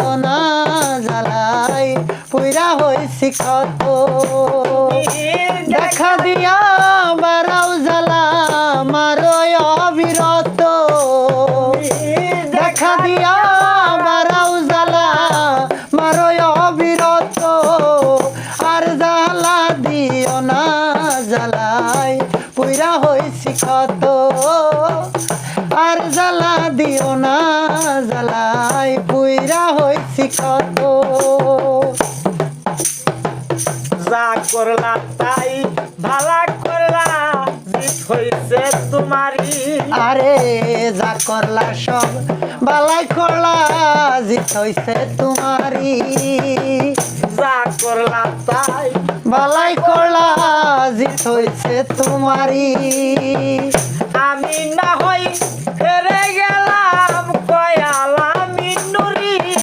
দিও না জ্বালাই, পুইরা হইছি কত দেখা দিয়া বারাও জ্বালা, মারো অবিরত। দেখা দিয়া বারাও জ্বালা, মারো অবিরত। আর জ্বালা দিও না জ্বালাই, পুইরা হইছি কত আর জ্বালা দিও না জ্বালাই পুইরা হইছি কত। যা করলা তাই, ভালা করলা, জিত হইছে তোমারই। আরে যা করলা সব বালাই করলা, জিত হইছে তোমারি যা করলা তাই বালাই করলা, জিত হইছে তোমারি